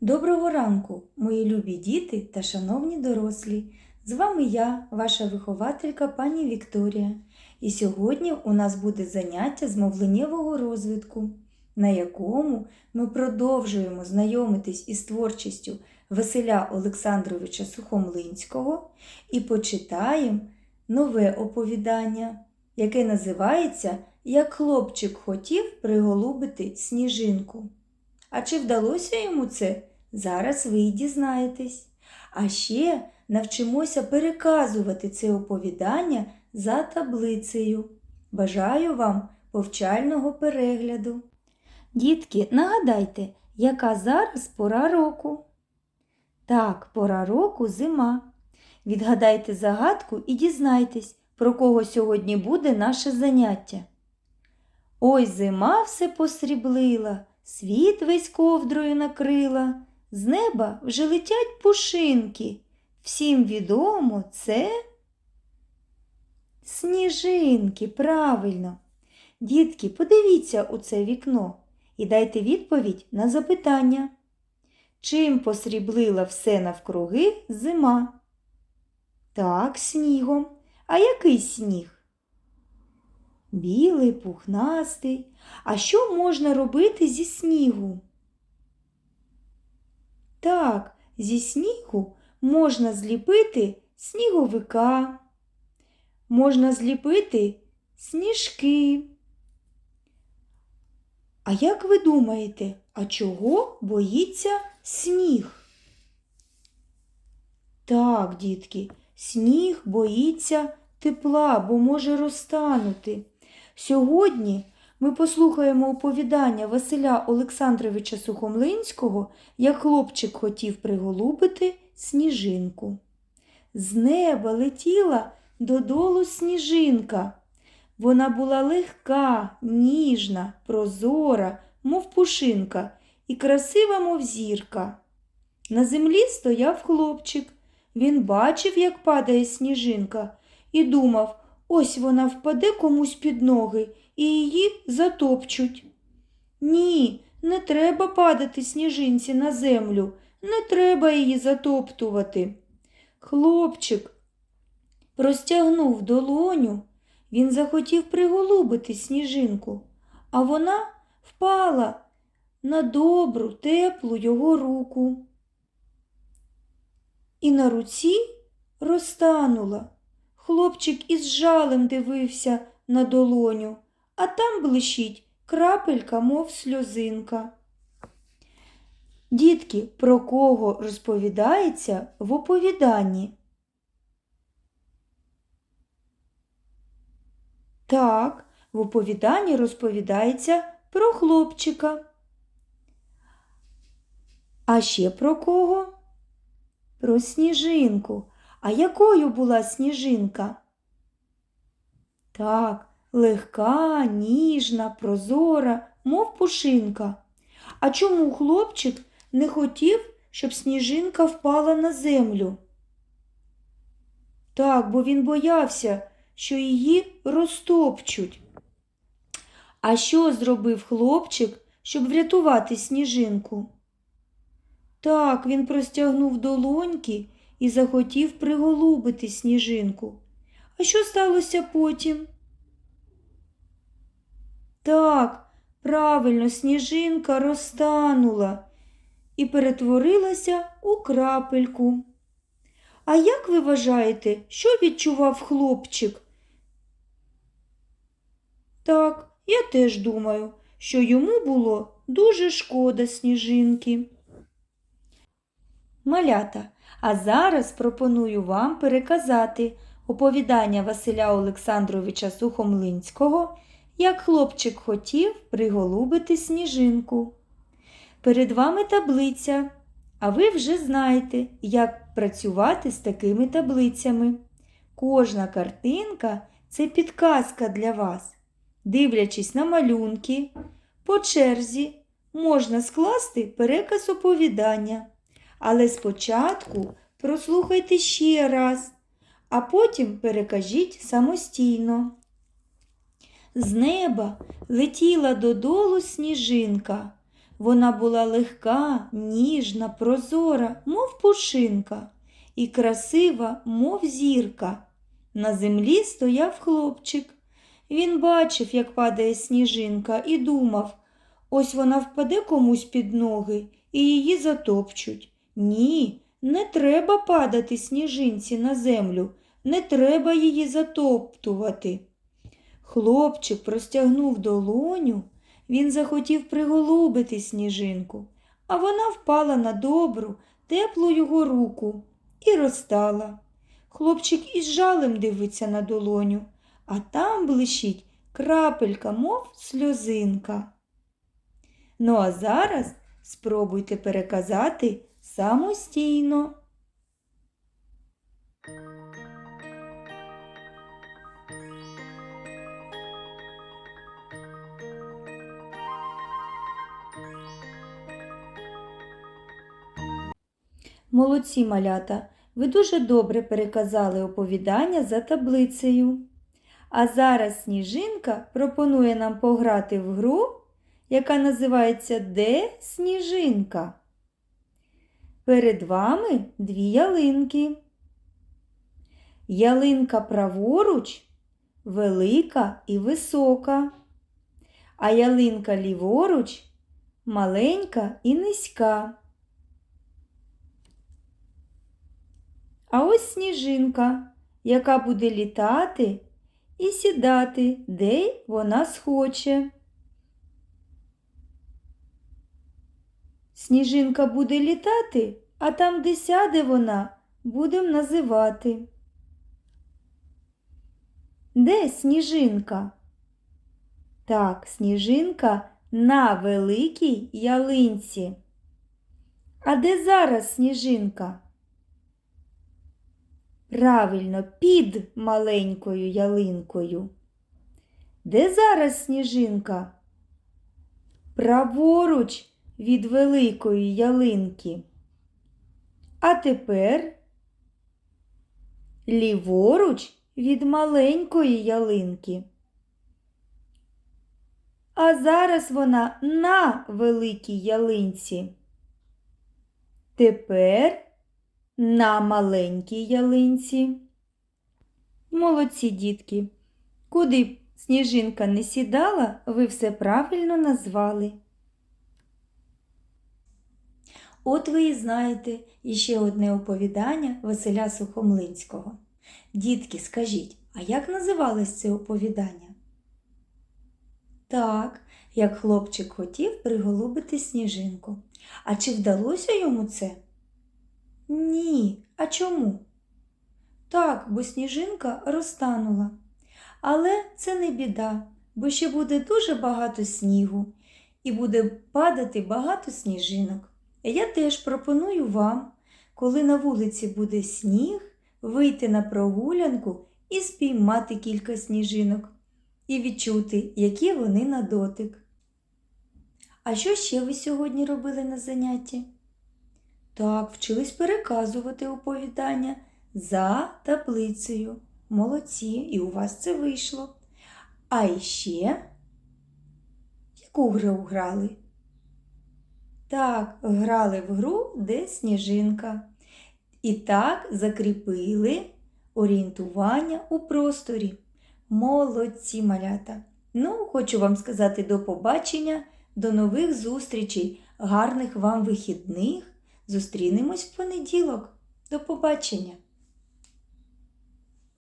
Доброго ранку, мої любі діти та шановні дорослі. З вами я, ваша вихователька пані Вікторія. І сьогодні у нас буде заняття з мовленнєвого розвитку, на якому ми продовжуємо знайомитись із творчістю Василя Олександровича Сухомлинського і почитаємо нове оповідання, яке називається Як хлопчик хотів приголубити сніжинку. А чи вдалося йому це? Зараз ви й дізнаєтесь. А ще навчимося переказувати це оповідання за таблицею. Бажаю вам повчального перегляду. Дітки, нагадайте, яка зараз пора року? Так, пора року зима. Відгадайте загадку і дізнайтесь, про кого сьогодні буде наше заняття. Ой, зима все посріблила, світ весь ковдрою накрила, з неба вже летять пушинки. Всім відомо це сніжинки, правильно. Дітки, подивіться у це вікно і дайте відповідь на запитання. Чим посріблила все навкруги зима? Так, снігом. А який сніг? Білий, пухнастий. А що можна робити зі снігу? Так, зі снігу можна зліпити сніговика, можна зліпити сніжки. А як ви думаєте, а чого боїться сніг? Так, дітки, сніг боїться тепла, бо може розтанути. Сьогодні ми послухаємо оповідання Василя Олександровича Сухомлинського, як хлопчик хотів приголубити сніжинку. З неба летіла додолу сніжинка. Вона була легка, ніжна, прозора, мов пушинка, і красива, мов зірка. На землі стояв хлопчик. Він бачив, як падає сніжинка, і думав, ось вона впаде комусь під ноги і її затопчуть. Ні, не треба падати сніжинці на землю, не треба її затоптувати. Хлопчик простягнув долоню, він захотів приголубити сніжинку, а вона впала на добру, теплу його руку. І на руці розтанула. Хлопчик із жалем дивився на долоню, а там блищить крапелька, мов сльозинка. Дітки, про кого розповідається в оповіданні? Так, в оповіданні розповідається про хлопчика. А ще про кого? Про сніжинку. А якою була сніжинка? Так, легка, ніжна, прозора, мов пушинка. А чому хлопчик не хотів, щоб сніжинка впала на землю? Так, бо він боявся, що її розтопчуть. А що зробив хлопчик, щоб врятувати сніжинку? Так, він простягнув долоньки і захотів приголубити сніжинку. А що сталося потім? Так, правильно, сніжинка розтанула і перетворилася у крапельку. А як ви вважаєте, що відчував хлопчик? Так, я теж думаю, що йому було дуже шкода сніжинки. Малята, а зараз пропоную вам переказати оповідання Василя Олександровича Сухомлинського, як хлопчик хотів приголубити сніжинку. Перед вами таблиця, а ви вже знаєте, як працювати з такими таблицями. Кожна картинка це підказка для вас. Дивлячись на малюнки, по черзі можна скласти переказ оповідання. Але спочатку прослухайте ще раз, а потім перекажіть самостійно. З неба летіла додолу сніжинка, Вона була легка, ніжна, прозора, мов пушинка, і красива, мов зірка. На землі стояв хлопчик. Він бачив, як падає сніжинка, і думав, ось вона впаде комусь під ноги і її затопчуть. Ні, не треба падати сніжинці на землю, не треба її затоптувати. Хлопчик простягнув долоню, він захотів приголубити сніжинку, а вона впала на добру, теплу його руку і розтала. Хлопчик із жалем дивиться на долоню, а там блищить крапелька, мов сльозинка. Ну а зараз спробуйте переказати самостійно. Молодці малята, ви дуже добре переказали оповідання за таблицею. А зараз Сніжинка пропонує нам пограти в гру, яка називається Де сніжинка? Перед вами дві ялинки. Ялинка праворуч велика і висока, а ялинка ліворуч маленька і низька. А ось сніжинка, яка буде літати і сідати, де вона схоче. Сніжинка буде літати, а там, де сяде вона, будем називати. Де сніжинка? Так, сніжинка на великій ялинці. А де зараз сніжинка? Правильно, під маленькою ялинкою. Де зараз сніжинка? Праворуч від великої ялинки. А тепер ліворуч від маленької ялинки. А зараз вона на великій ялинці. Тепер на маленькій ялинці. Молодці дітки. Куди б сніжинка не сідала, ви все правильно назвали. От ви і знаєте іще одне оповідання Василя Сухомлинського. Дітки, скажіть, а як називалось це оповідання? Так, як хлопчик хотів приголубити сніжинку. А чи вдалося йому це? Ні. А чому? Так, бо сніжинка розтанула. Але це не біда, бо ще буде дуже багато снігу і буде падати багато сніжинок. Я теж пропоную вам, коли на вулиці буде сніг, вийти на прогулянку і спіймати кілька сніжинок і відчути, які вони на дотик. А що ще ви сьогодні робили на занятті? Так, вчились переказувати оповідання за таблицею. Молодці, і у вас це вийшло. А іще яку гру грали? Так, грали в гру, де сніжинка. І так закріпили орієнтування у просторі. Молодці малята! Ну, хочу вам сказати до побачення, до нових зустрічей, гарних вам вихідних! Зустрінемось в понеділок. До побачення!